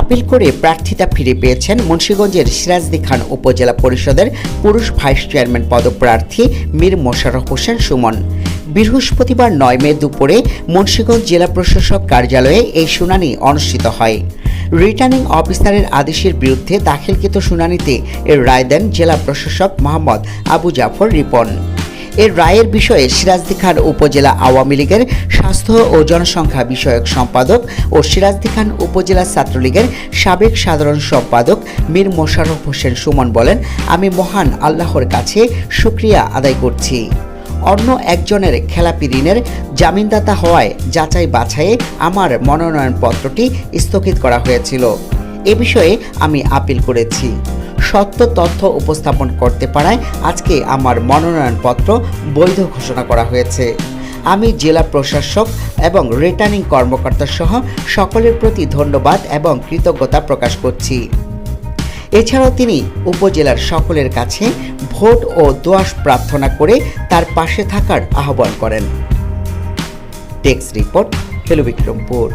Appeal করে প্রার্থিতা ফিরে পেয়েছেন মুন্সীগঞ্জের সিরাজদি খান উপজেলা পরিষদের পুরুষ ভাইস চেয়ারম্যান পদপ্রার্থী মীর মোশাররফ হোসেন সুমন। বৃহস্পতিবার নয় মে দুপুরে মুন্সীগঞ্জ জেলা প্রশাসক কার্যালয়ে এই শুনানি অনুষ্ঠিত হয়। রিটার্নিং অফিসারের আদেশের বিরুদ্ধে দাখিলকৃত শুনানিতে এর রায় দেন জেলা প্রশাসক মোহাম্মদ আবু জাফর রিপন। এর রায়ের বিষয়ে সিরাজদি খান উপজেলা আওয়ামী লীগের স্বাস্থ্য ও জনসংখ্যা বিষয়ক সম্পাদক ও সিরাজদি খান উপজেলা ছাত্রলীগের সাবেক সাধারণ সম্পাদক মীর মোশাররফ হোসেন সুমন বলেন, আমি মহান আল্লাহর কাছে শুক্রিয়া আদায় করছি। অন্য একজনের খেলাপি ঋণের জামিনদাতা হওয়ায় যাচাই বাছাইয়ে আমার মনোনয়নপত্রটি স্থগিত করা হয়েছিল। এ বিষয়ে আমি আপিল করেছি। সত্য তথ্য উপস্থাপন করতে পারায় আজকে আমার মনোনয়নপত্র বৈধ ঘোষণা করা হয়েছে। আমি জেলা প্রশাসক এবং রিটার্নিং কর্মকর্তা সহ সকলের প্রতি ধন্যবাদ এবং কৃতজ্ঞতা প্রকাশ করছি। এছাড়াও তিনি উপজেলার সকলের কাছে ভোট ও দোয়াশ প্রার্থনা করে তার পাশে থাকার আহ্বান করেন। Text report hello Bikrampur